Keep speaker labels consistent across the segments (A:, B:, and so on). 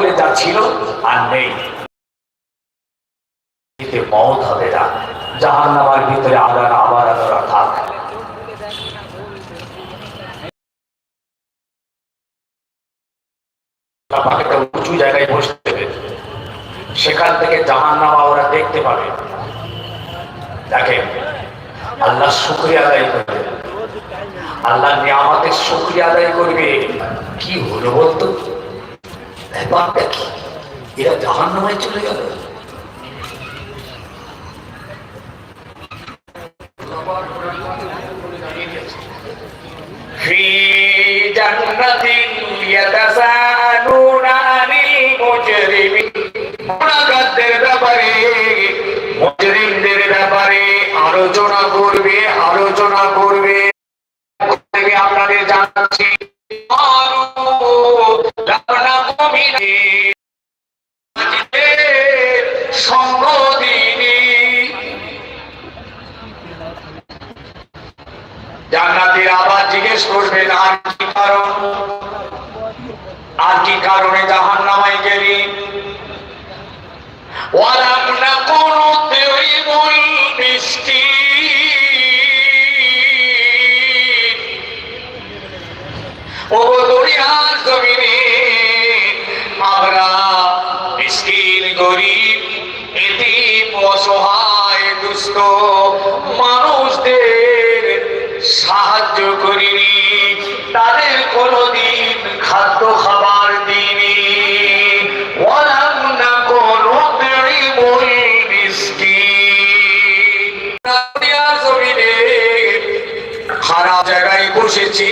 A: বলে যা ছিল আর নেই। মত হবে না। জাহান নামার ভিতরে আলাদা আবার আলাদা থাক উঁচু জায়গায় বসতে দেবে। সেখান থেকে জাহান নামা ওরা দেখতে পাবে। দেখেন, আল্লাহ শুক্রিয়া আদায় করবে। আল্লাহ নিয়ামতের শুক্রিয়া আদায় করবে। কি হলো বলতো? ব্যাপারটা কি এরা জাহান নামায় চলে গেল في جنة يتساءلون عن المجرمين গুনাহগারদের ব্যাপারে মুজরিমদের ব্যাপারে আলোচনা করবে আলোচনা করবে থেকে আপনাদের জানাচ্ছি সঙ্গ জান্নাতের আবার জিজ্ঞেস করবেন আর কি কারণ? আর কি কারণে জাহান নামাই গেলি? ওয়ালা দুস্থ মানুষদের সাহায্য করিনি। তাদের কোনোদিন খাদ্য খাবার জমিনে খারাপ জায়গায় বসেছি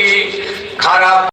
A: খারাপ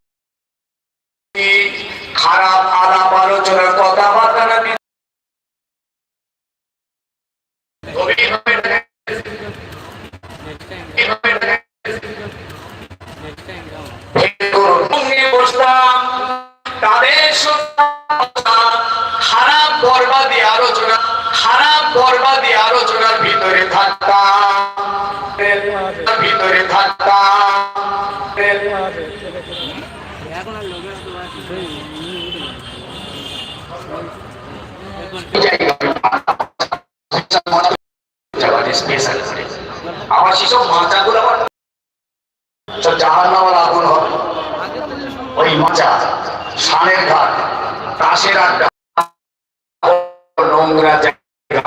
A: স্পেশাল করে আমার সেসব মাচাগুলো আমার সব জাহান নামার আগুন হবে ওই মাচা সানের ঘাট তাসের আড্ডা নোংরা জায়গা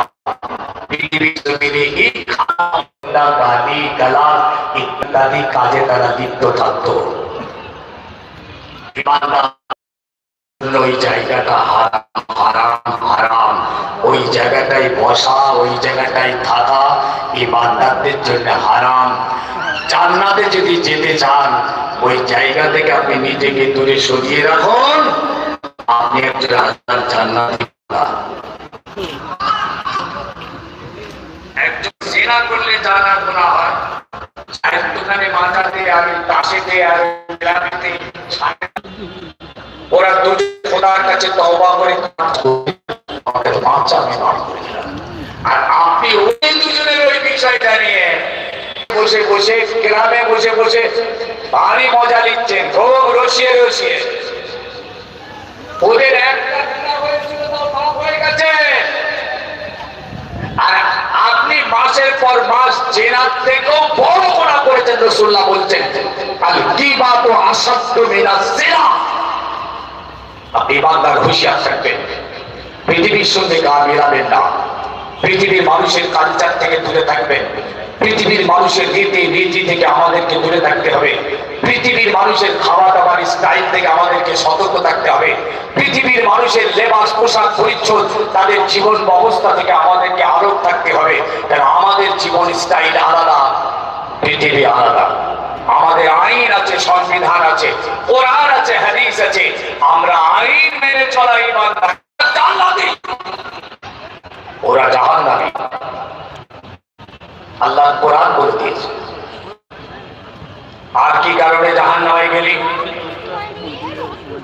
A: কাজে তারা লিপ্ত থাকতো ওই জায়গাটা হারাম ওই জায়গাটায় বসা, ওই জায়গাটায় থাকা ইমানদারদের জন্য হারাম। জান্নাতে যদি যেতে চান, ওই জায়গা থেকে আপনি নিজেকে দূরে সরিয়ে রাখুন। আপনি একজন আল্লাহর জান্নাতি করলে জানা গোনা হয় ওরা দুজন খোদার কাছে তওবা করে মাফ করে দিলাম। আর আপনি ওই দুজনের ওই বিষয়টা নিয়ে বসে বসে, গ্রামে বসে বসে ভারী মজা নিচ্ছেন। খুব রসিয়ে রসিয়ে। ওদের আর আপনি মাসের পর মাস জেনার থেকেও বড় করেছেন, রসুল্লাহ বলছেন। কি মেনা আপনি বান্দার হুঁশিয়ার থাকবেন। পৃথিবীর সঙ্গে গা মেলাবেন না। পৃথিবীর মানুষের কালচার থেকে দূরে থাকবেন। পৃথিবীর মানুষের রীতি নীতি থেকে আমাদেরকে দূরে থাকতে হবে। পৃথিবীর মানুষের খাওয়া দাওয়ার স্টাইল থেকে আমাদেরকে সতর্ক থাকতে হবে। পৃথিবীর মানুষের লেবাস পোশাক, পরিচ্ছদ, তাদের জীবন ব্যবস্থা থেকে আমাদেরকে আলোক থাকতে হবে। কেন আমাদের জীবন স্টাইল আলাদা, পৃথিবী আলাদা। আমাদের আইন আছে, সংবিধান আছে, কোরআন আছে, হাদিস আছে। আমরা আইন মেনে চলা ইমানদার ওরা জাহান্নামী। আল্লাহ কোরআন বলে দিয়েছে। আর কি কারণে জাহান নামায় গেলি?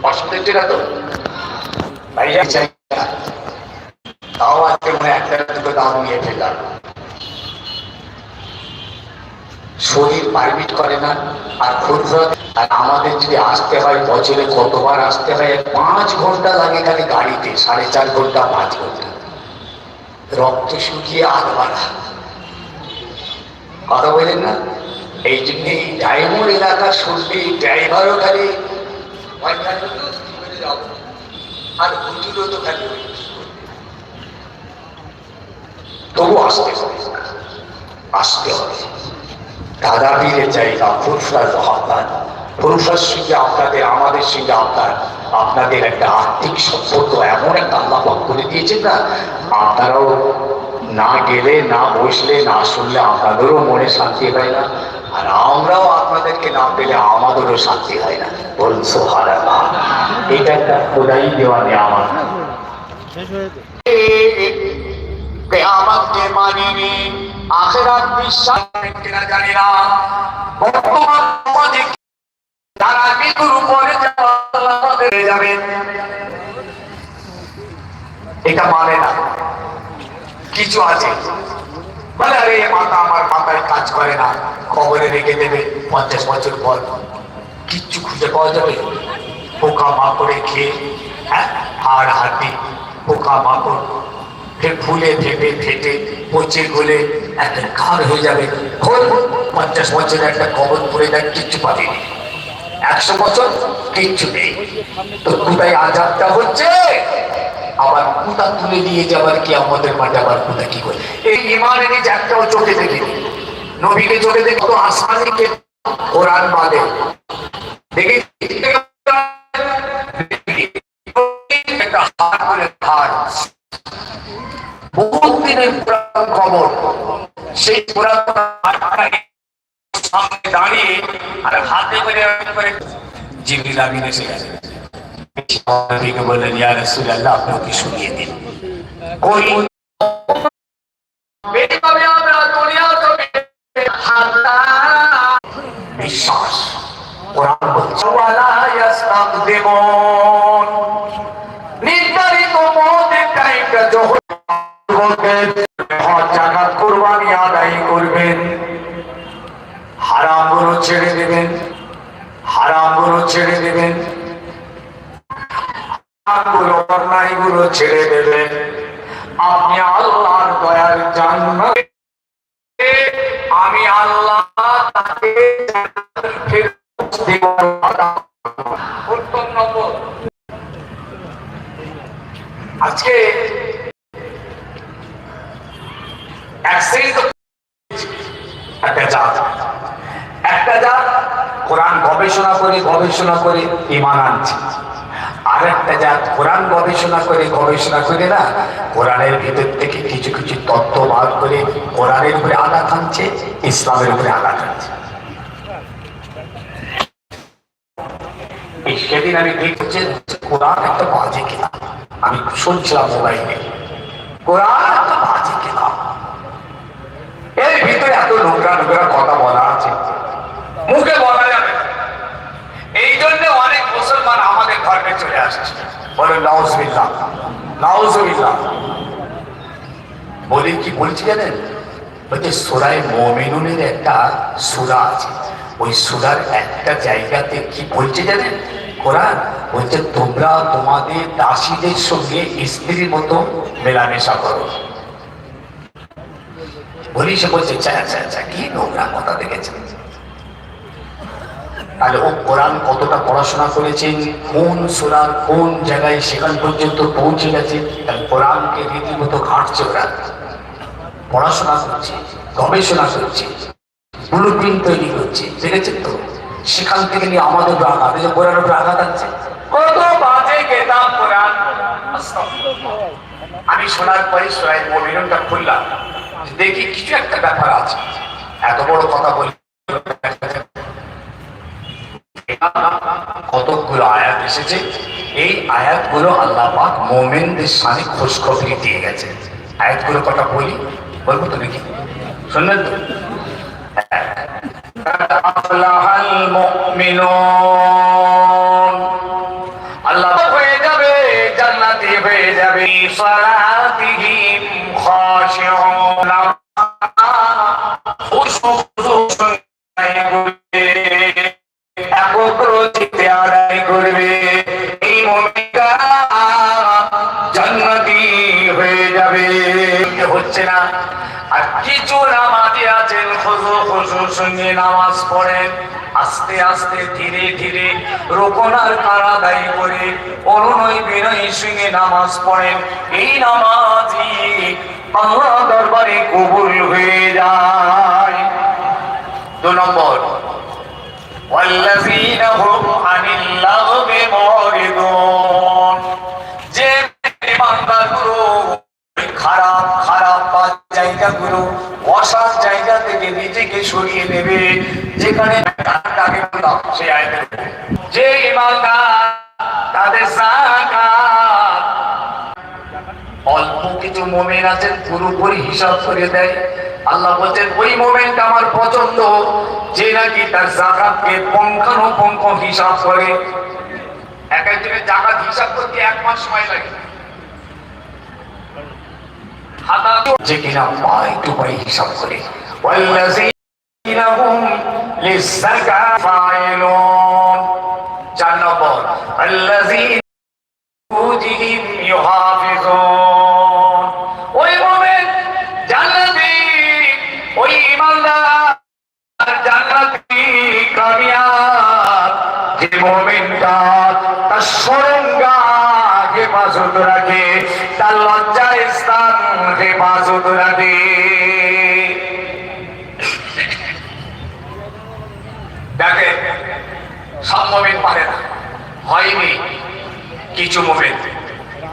A: কষ্ট তো। তাও আজকে মনে একটা দুটো দাম নিয়ে ফেললাম। শরীর পারমিট করে না, আর ফুরফুরা আর আমাদের যদি আসতে হয়, বছরে কতবার আসতে হয়, পাঁচ ঘণ্টা লাগে খালি গাড়িতে, সাড়ে চার ঘণ্টা, পাঁচ ঘণ্টা। রক্ত শুকিয়ে আর বাড়া। কথা বলেন না? এই জন্য এই ডায়মন্ড এলাকার শুনলে ড্রাইভারও খালি? আর হুজুরও তো খালি তবু আসতে হবে। আসতে হবে। দাদা পীরের জায়গা ফুরফুরার মহাত্মান ফুরফুরার সঙ্গে আপনাদের, আমাদের সঙ্গে আপনার, আপনাদের একটা আর্থিক সম্পর্ক এমন একটা আল্লাহ পাক করে দিয়েছেন না? আপনারাও না গেলে, না বসলে, না শুনলে আপনাদেরও মনে শান্তি হয় না। আর আমরাও আপনাদেরকে না পেলে আমাদেরও শান্তি হয় না। বলুন সোহার এটা একটা খোদাই দেওয়া
B: শেষ
A: কেয়ামতকে মানিনি, আখেরাত বিশ্বাস জানি না। বর্তমান তারা মৃত্যুর উপরে যাবেন এটা মানে না। কিছু আছে। বলে, আরে মাথা আমার মাথায় কাজ করে না। খবরে রেখে দেবে পঞ্চাশ বছর পর। কিচ্ছু খুঁজে পাওয়া যাবে? পোকা মাকড়ে খেয়ে হ্যাঁ হাড় হাড্ডি পোকা মাকড়। ফুলে ফেপে ফেটে, পচে গলে একটা খার হয়ে যাবে। পঞ্চাশ বছরের একটা কবর পড়ে যায় কিচ্ছু পাবেনি একশো বছর কিচ্ছু নেই। তো কোথায় আজাবটা হচ্ছে? আবার কুতা তুলে দিয়ে যাবার কি আমাদের মাঠে আবার কুতা কি করে? এই ইমানের নিজ একটাও চোখে দেখিনি নবীকে চোখে দেখি তো আসানিকে কোরআন বাদে দেখি বহুত দিনের পুরাতন খবর। সেই পুরাতন সামনে দাঁড়িয়ে আর হাতে করে করে জিবরিল আমিন এসে গেছে। বললেন, ইয়া রাসূলুল্লাহ, আপনি ওকে শুনিয়ে দিন। ওই বিশ্বাস, কোরআন বলছে ওয়ালা ইয়াস্তাকদিমুন? ছেড়ে দেবেন। আপনি আল্লাহর দয়ার জান্নাতে, আমি আল্লাহ তাকে আজকে একটা জাত। একটা জাত কোরআন গবেষণা করে গবেষণা করে ইমান আনছে। একটা জাত কোরআন গবেষণা করে গবেষণা করে না, কোরআনের ভিতর থেকে কিছু কিছু তত্ত্ব বার করে কোরআনের উপরে আঘাত আনছে, ইসলামের উপরে আঘাত আনছে। সেদিন আমি দেখছি কোরআন একটা বাজে কিনা। আমি শুনছিলাম মোবাইলে, কোরআন একটা বাজে কিনা। এর ভিতরে এত নোংরা নোংরা কথা বলা আছে। মুখে বলা যাবে। এই জন্য অনেক মুসলমান আমাদের ধর্মে চলে আসছে। বলে, নাউজবিল্লাহ নাউজবিল্লাহ। বলি, কি বলছি জানেন? বলছে সুরায় মমিনুনের একটা সুরা আছে। ওই সুরার একটা জায়গাতে কি বলছে জানেন? কোরআন বলছে, তোমরা তোমাদের দাসীদের সঙ্গে স্ত্রীর মতো মেলামেশা করো। বলি, সে বলছে চা চা চা কি নোংরা কথা দেখেছেন? তাহলে ও কোরআন কতটা পড়াশোনা করেছেন কোন সুরার কোন জায়গায় সেখান পর্যন্ত পৌঁছে গেছে তার কোরআনকে রীতিমতো ঘাটছে ওরা। পড়াশোনা করছে, গবেষণা করছে তৈরি করছে, দেখেছেন তো? সেখান থেকে নিয়ে আমাদের আঘাত কোরআন আঘাত কত বাজে কেতাব কোরআন। আমি শোনার পরে সোয়াই মমিনটা খুললাম, দেখি কিছু একটা ব্যাপার আছে। এত বড় কথা বলি কতগুলো আয়াত এসেছে? এই আয়াতগুলো আল্লাহ পাক মোমেনদের সামনে খোঁজখবরি দিয়ে গেছে। আয়াতগুলো কথা বলি? বলব তুমি কি শুনলেন তো? আফলাহাল খুশু খুশুর সঙ্গে নামাজ পড়েন আস্তে আস্তে ধীরে ধীরে রোপণার কারাদায়ী করে অরুণই বিনয়ের সঙ্গে নামাজ পড়েন এই নামাজি আল্লাহ দরবারে কবুল হয়ে যায় দু নম্বর والذين هم عن اللغو معرضون যে বান্দাগুলো খারাপ খারাপ বাদ জায়গাগুলো অসার জায়গা থেকে নিজেকে সরিয়ে নেবে, যেখানে যে তাদের অল্প কিছু মোমেন আছেন, পুরোপুরি হিসাব করে দেয়। আল্লাহ বলছেন, ওই মোমেন্ট আমার পছন্দ। যে নাকি তার জাকাতকে পঙ্খানুপঙ্খ হিসাব করে। এক একজনের জাকাত হিসাব করতে এক মাস সময় লাগে। যে কিনা পায় টু হিসাব করে। চার নম্বর কিছু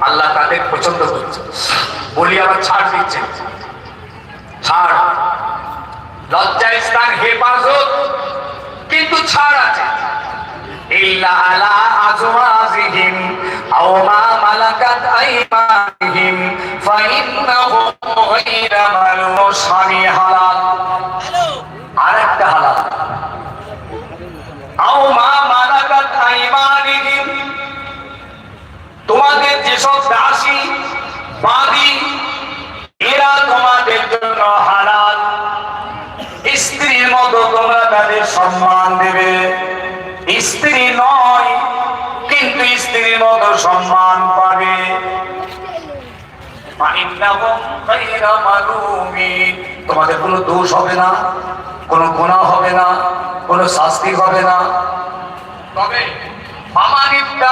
A: আল্লাহ তাদের পছন্দ করছে। বলি আবার ছাড় দিচ্ছেন ছাড়। লজ্জা স্থান হেফাজত, কিন্তু ছাড় আছে। ইল্লা আলা আজওয়াজিহিম আও মা মালাকাত আইমানিহিম ফাইন্নাহুম গায়রা মালুম হালাল আরেকটা হালাল। আও মা মালাকাত আইমানিহিম তোমাদের যেসব দাসী বাদী এরা তোমাদের তোমাদের কোনো দোষ হবে না, কোনো গোনা হবে না, কোনো শাস্তি হবে না। তবে ফাউলাইকা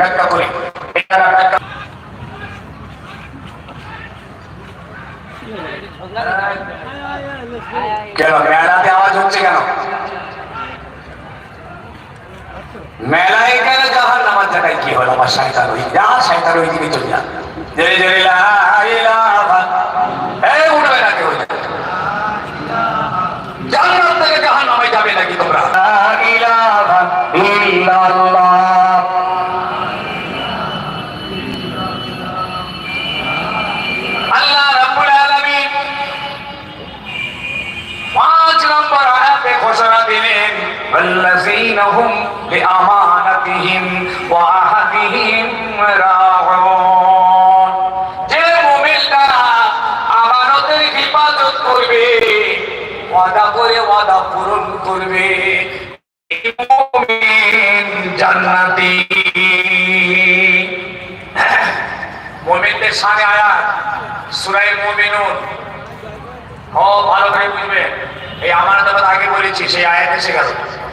A: ব্যাখ্যা করি। কেন? মেলাতে আওয়াজ হচ্ছে কেন? মেলায় কেন যাহার নামাজ জায়গায় কি হলো আমার সাইতার ওই? যা সাইতার ওই দিকে চলে যা। জেরে জেরে লা ইলাহা। এই উঠবে না কেউ জান্নাত থেকে জাহান্নামে যাবে নাকি তোমরা? লা ইলাহা ইল্লাল্লাহ আল্লাহ রাব্বুল আলামিন পাঁচ নম্বর আয়াতে ঘোষণা দিলেন والذين هم بأمانتهم وعهدهم راعون যে মুমিনরা আমানতের হিফাজত করবে ওয়াদা করে ওয়াদা পূরণ করবে এই মুমিন জান্নাতি মুমিনদের সামনে আয়াত সূরা মুমিনুন ও ভালো করে বুঝবে এই আমার কথা আগে বলেছি সেই আয়াত এসে গেল والذين هم لأمانتهم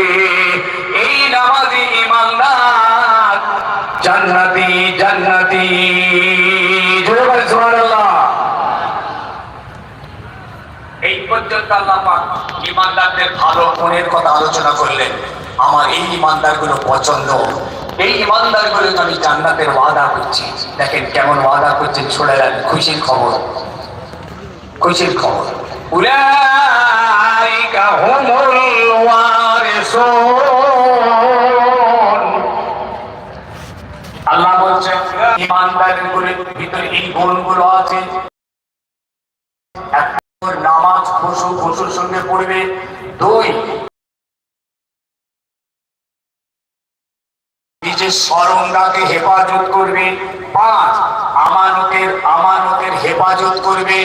A: ইমানদারদের ভালো গুণের কথা আলোচনা করলেন। আমার এই ইমানদারগুলো পছন্দ। এই ইমানদারগুলো আমি জান্নাতের ওয়াদা করছি। দেখেন কেমন ওয়াদা করছেন, শুনে নেন। খুশির খবর। খুশির খবর। আল্লাহ বলছেন ইমানদারের গুণের ভিতরে এই গুণগুলো আছে। নামাজ খুশু খুশুর সঙ্গে পড়বে। দুই, নিজের স্মরণটাকে হেফাজত করবে। পাঁচ, আমানতের আমানতের হেফাজত করবে।